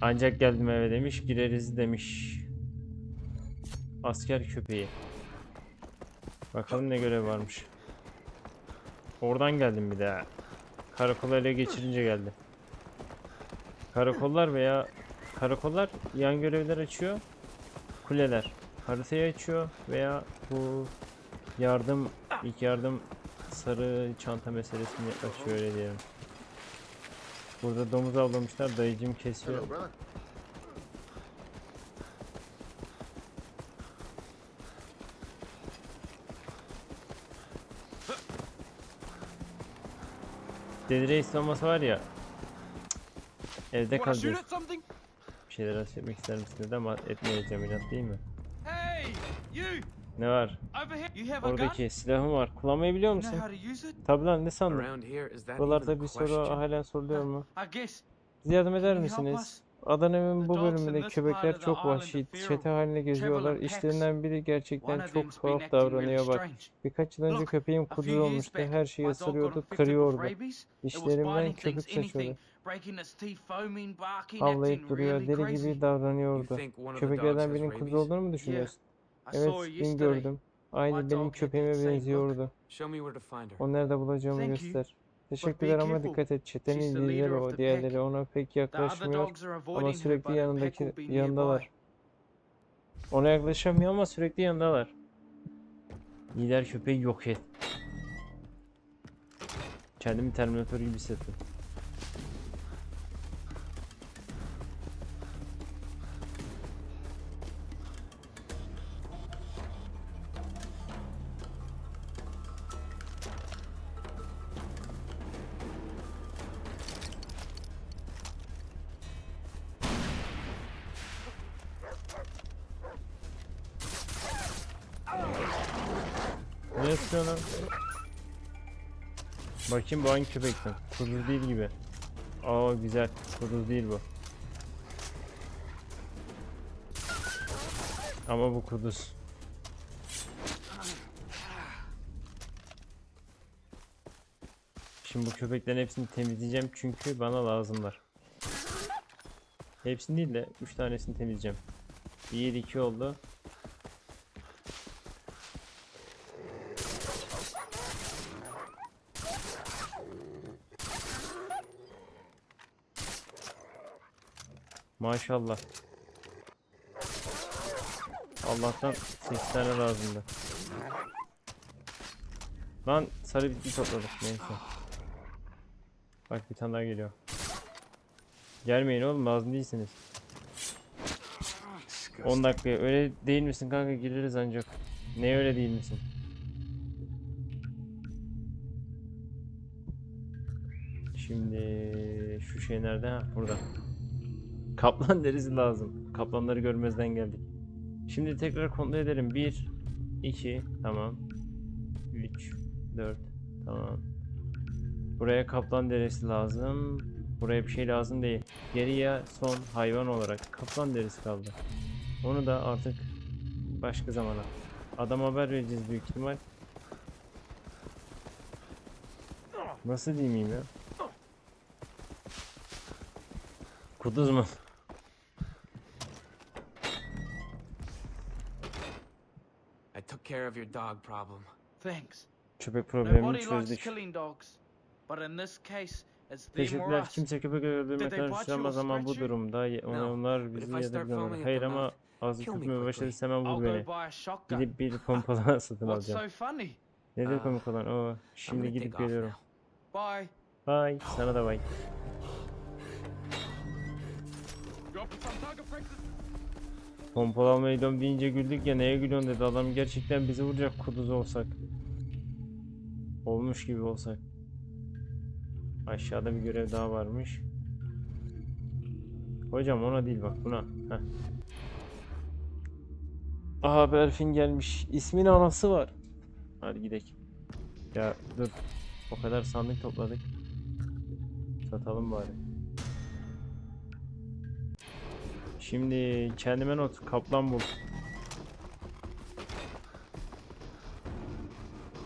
Ancak geldim eve demiş. Gireriz demiş. Asker köpeği. Bakalım ne görev varmış. Oradan geldim bir daha. Karakolu ele geçirince geldi. Karakollar veya karakollar yan görevler açıyor. Kuleler haritayı açıyor veya bu yardım ilk yardım sarı çanta meselesini açıyor öyle diyelim. Burada domuz avlamışlar dayıcım kesiyor. Hello, brother. Deli reis olması var ya evde kalacağız. at something? Bir şeyler etmek ister misin dedi ama etmeyeceğim inat değil mi? Hey, you! Ne var? Oradaki silahım var. Kullanmayı biliyor musun? Tabi lan ne sandın? Buralarda bir soru halen soruluyor mu? Bize yardım eder misiniz? Adana'nın bu bölümünde köpekler çok vahşi, çete haline geziyorlar. İşlerinden biri gerçekten çok tuhaf davranıyor bak. Birkaç yıl önce köpeğim years olmuştu. Her şeyi ısırıyordu, kırıyordu. biting köpük saçıyordu. Havlayıp duruyor, deli gibi davranıyordu. Köpeklerden birinin rabies? olduğunu mu düşünüyorsun? Evet, yesterday. gördüm. Aynı benim köpeğime benziyordu. Show me where to find her. O nerede bulacağımı göster. Teşekkürler ama dikkat et. Çetenin lideri o. Diğerleri ona pek yaklaşmıyor ama sürekli yanındaki yanındalar. Ona yaklaşamıyor ama sürekli yanındalar. Lider köpeği yok et. Kendimi Terminator gibi hissettim. Ne istiyorsun lan? Bakayım bu hangi köpekten? Kuduz değil gibi. Aa güzel. Kuduz değil bu. Ama bu kuduz. Şimdi bu köpeklerin hepsini temizleyeceğim çünkü bana lazımlar. Hepsini değil de 3 tanesini temizleyeceğim. 1 2 oldu. Maşallah. Allah'tan 8 tane lazımdı. Lan sarı bitki topladık neyse. Bak bir tane daha geliyor. Gelmeyin oğlum lazım değilsiniz. 10 dakika öyle değil misin kanka gireriz ancak. Ne öyle değil misin? Şimdi şu şey nerede? Ha burada. Kaplan derisi lazım. Kaplanları görmezden geldik. Şimdi tekrar kontrol edelim. 1 2 tamam. 3 4 tamam. Buraya kaplan derisi lazım. Buraya bir şey lazım değil. Geriye son hayvan olarak kaplan derisi kaldı. Onu da artık başka zamana. Adam haber vereceğiz büyük ihtimal. Nasıl diyeyim ya? Kuduz mu? Care of your dog problem. Thanks. Köpek problemini Nobody likes çözdük. killing dogs. But in this case, it's them or Teşekkürler. Kimse köpek Did they öldürmekten hoşlanmaz ama bu durumda onlar but bizi if I ya da start biz onları. foaming at Hayır ama ağzı quickly. başladıysa hemen I'll vur go beni. buy a shotgun. Gidip bir pompalı satın What's alacağım. so funny? Nedir komik olan? O I'm şimdi gidip geliyorum. Bye. Bye. Sana da bye. Pompalı gidiyorum deyince güldük ya neye gülüyorsun dedi. Adam gerçekten bizi vuracak kuduz olsak. Olmuş gibi olsak. Aşağıda bir görev daha varmış. Hocam ona değil bak buna. Heh. Aha Berfin gelmiş. İsmin anası var. Hadi gidelim. Ya dur. O kadar sandık topladık. Satalım bari. Şimdi kendime not. Kaplan bul.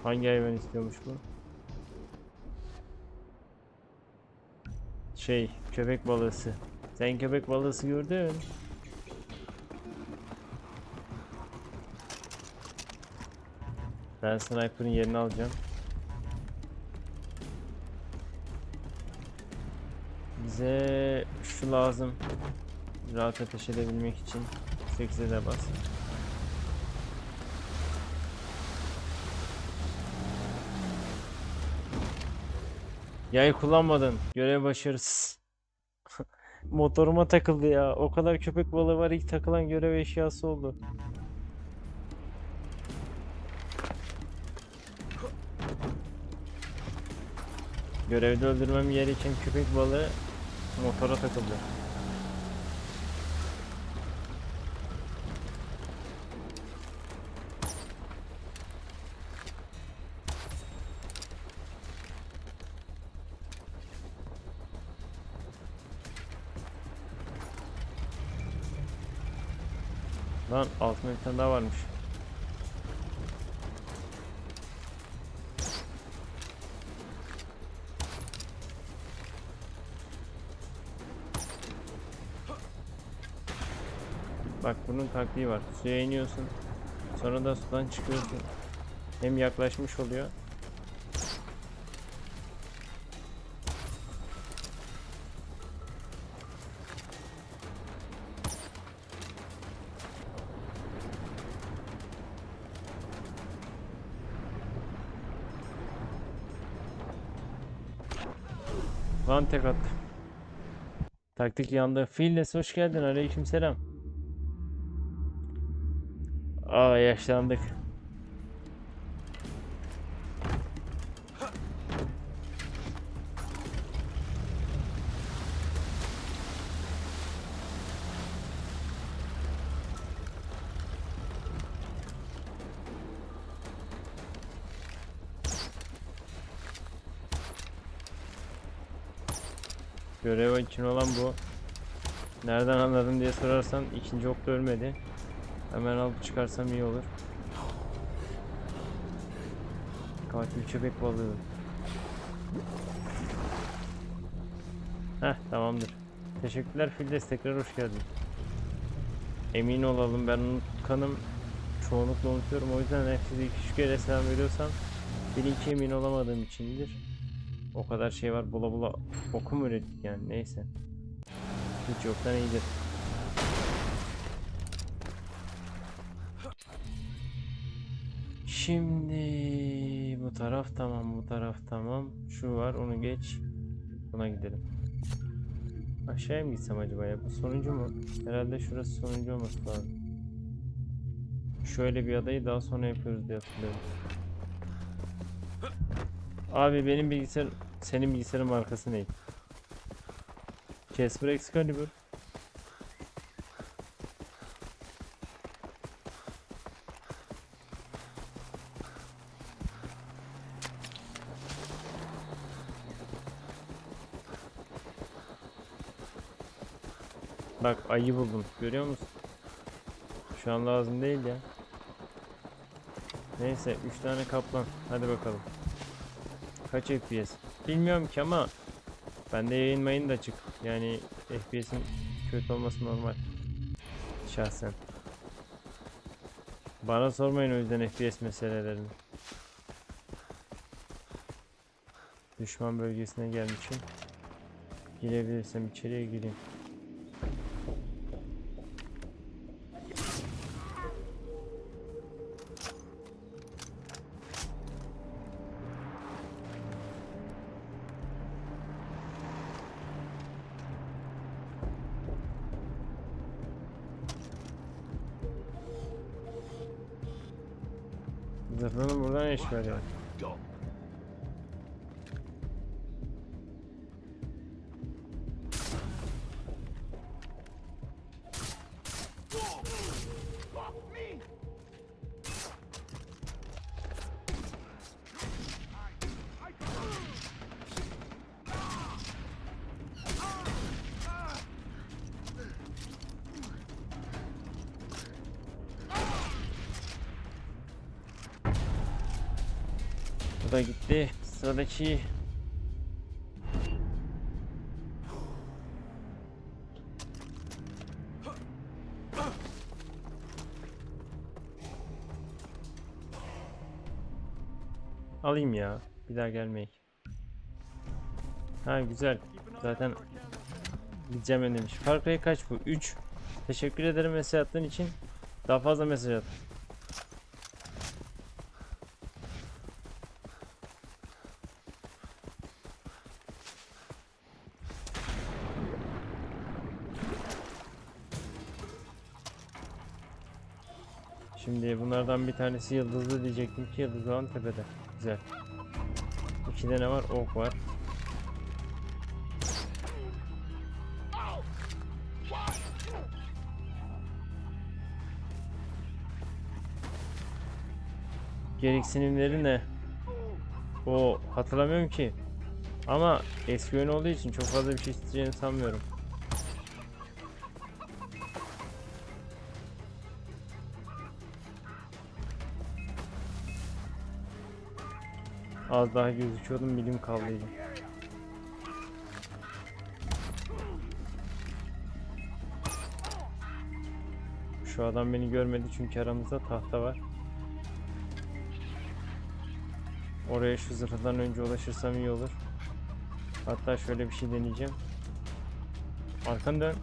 Hangi hayvan istiyormuş bu? Şey, köpek balığısı. Sen köpek balığısı gördün. Ben sniper'ın yerini alacağım. Bize şu lazım. Rahat ateş edebilmek için. 8'e de bas. Yay kullanmadın. Görev başarısız. Motoruma takıldı ya. O kadar köpek balığı var ilk takılan görev eşyası oldu. Görevde öldürmem gereken köpek balığı motora takıldı. Lan altında bir tane daha varmış. Bak bunun taktiği var. Suya iniyorsun. Sonra da sudan çıkıyorsun. Hem yaklaşmış oluyor. Lan tek attı. Taktik yandı. Filles hoş geldin. Aleykümselam. Aa yaşlandık. Görev için olan bu. Nereden anladın diye sorarsan ikinci ok da ölmedi. Hemen alıp çıkarsam iyi olur. Katil köpek balığı. Heh tamamdır. Teşekkürler Fildes tekrar hoş geldin. Emin olalım ben unutkanım. Çoğunlukla unutuyorum o yüzden iki üç kere selam veriyorsam bilin ki emin olamadığım içindir. O kadar şey var bula bula okum ürettik yani neyse. Hiç yoktan iyidir. Şimdi bu taraf tamam bu taraf tamam. Şu var onu geç. Buna gidelim. Aşağıya mı gitsem acaba ya? Bu sonuncu mu? Herhalde şurası sonuncu olması lazım. Şöyle bir adayı daha sonra yapıyoruz diye hatırlıyorum. Abi benim bilgisayar senin bilgisayarın markası ne? Casper Excalibur. Bak ayı buldum. Görüyor musun? Şu an lazım değil ya. Neyse 3 tane kaplan. Hadi bakalım. Kaç FPS? Bilmiyorum ki ama bende yayın mayın da açık. Yani FPS'in kötü olması normal. Şahsen. Bana sormayın o yüzden FPS meselelerini. Düşman bölgesine gelmişim. Girebilirsem içeriye gireyim. Zırhının buradan iş var da gitti. Sıradaki Alayım ya. Bir daha gelmeyi. Ha güzel. Zaten gideceğim demiş. Far Cry kaç bu? 3. Teşekkür ederim mesaj attığın için. Daha fazla mesaj at. Bunlardan bir tanesi yıldızlı diyecektim ki yıldız olan tepede. Güzel. İkide ne var? Ok var. Gereksinimleri ne? O hatırlamıyorum ki. Ama eski oyun olduğu için çok fazla bir şey isteyeceğini sanmıyorum. Az daha gözüküyordum bilim kaldıydı. Şu adam beni görmedi çünkü aramızda tahta var. Oraya şu zırhdan önce ulaşırsam iyi olur. Hatta şöyle bir şey deneyeceğim. Arkan dön.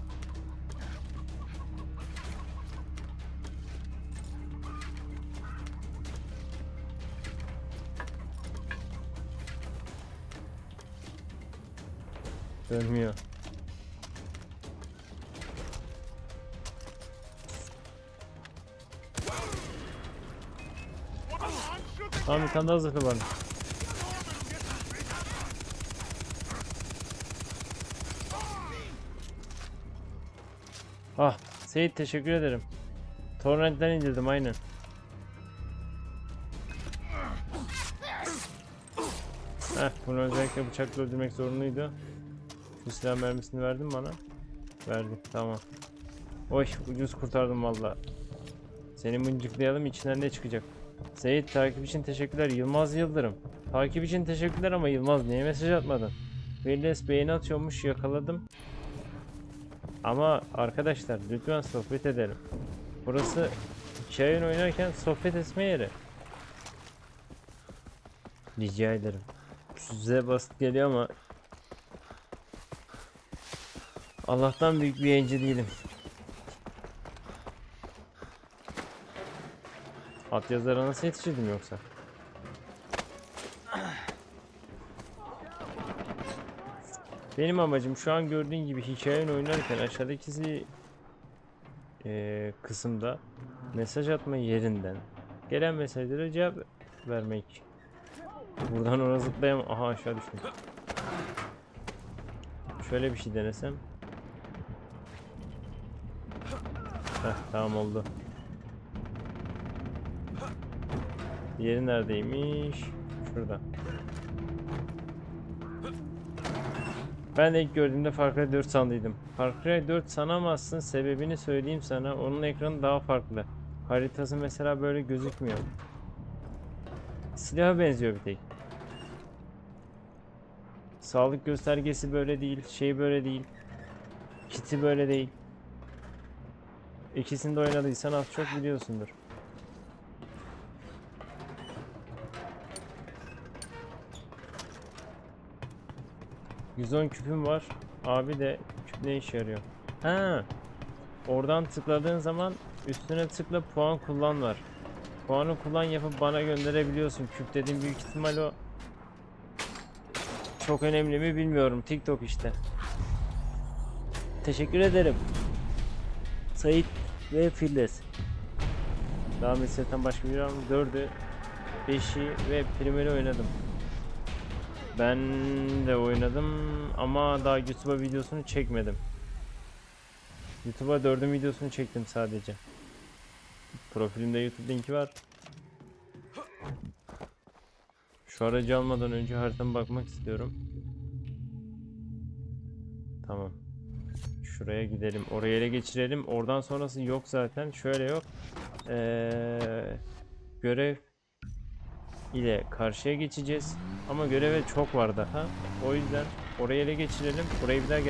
Dönmüyor. Tamam bir tane daha zırhlı var. Ah Seyit teşekkür ederim. Torrent'ten indirdim aynen. Heh bunu özellikle bıçakla öldürmek zorunluydu. Silah mermisini verdin bana? Verdi tamam. Oy ucuz kurtardım valla. Seni mıncıklayalım içinden ne çıkacak? Seyit takip için teşekkürler. Yılmaz Yıldırım. Takip için teşekkürler ama Yılmaz niye mesaj atmadın? Willis beğeni atıyormuş yakaladım. Ama arkadaşlar lütfen sohbet edelim. Burası çayın oynarken sohbet etme yeri. Rica ederim. Size basit geliyor ama Allah'tan büyük bir yayıncı değilim. At yazara nasıl yetişirdim yoksa? Benim amacım şu an gördüğün gibi hikayenin oynarken aşağıdaki eee kısımda mesaj atma yerinden gelen mesajlara cevap vermek. Buradan ona zıplayamam. Aha aşağı düştüm. Şöyle bir şey denesem. Heh tamam oldu. Yeri neredeymiş? Şurada. Ben de ilk gördüğümde Far Cry 4 sandıydım. Far Cry 4 sanamazsın sebebini söyleyeyim sana. Onun ekranı daha farklı. Haritası mesela böyle gözükmüyor. Silaha benziyor bir tek. Sağlık göstergesi böyle değil, şey böyle değil. Kiti böyle değil. İkisini de oynadıysan az çok biliyorsundur. ...110 küpüm var. Abi de küp ne işe yarıyor? Ha. Oradan tıkladığın zaman üstüne tıkla puan kullan var. Puanı kullan yapıp bana gönderebiliyorsun. Küp dediğim büyük ihtimal o. Çok önemli mi bilmiyorum. TikTok işte. Teşekkür ederim. Sait ve Filles. Daha meseleden başka bir var mı? 4'ü, 5'i ve primeri oynadım. Ben de oynadım ama daha YouTube'a videosunu çekmedim. YouTube'a 4'ün videosunu çektim sadece. Profilimde YouTube linki var. Şu aracı almadan önce haritama bakmak istiyorum. Tamam. Şuraya gidelim. Oraya ele geçirelim. Oradan sonrası yok zaten. Şöyle yok. Ee, görev ile karşıya geçeceğiz. Ama göreve çok var daha. O yüzden oraya ele geçirelim. Burayı bir daha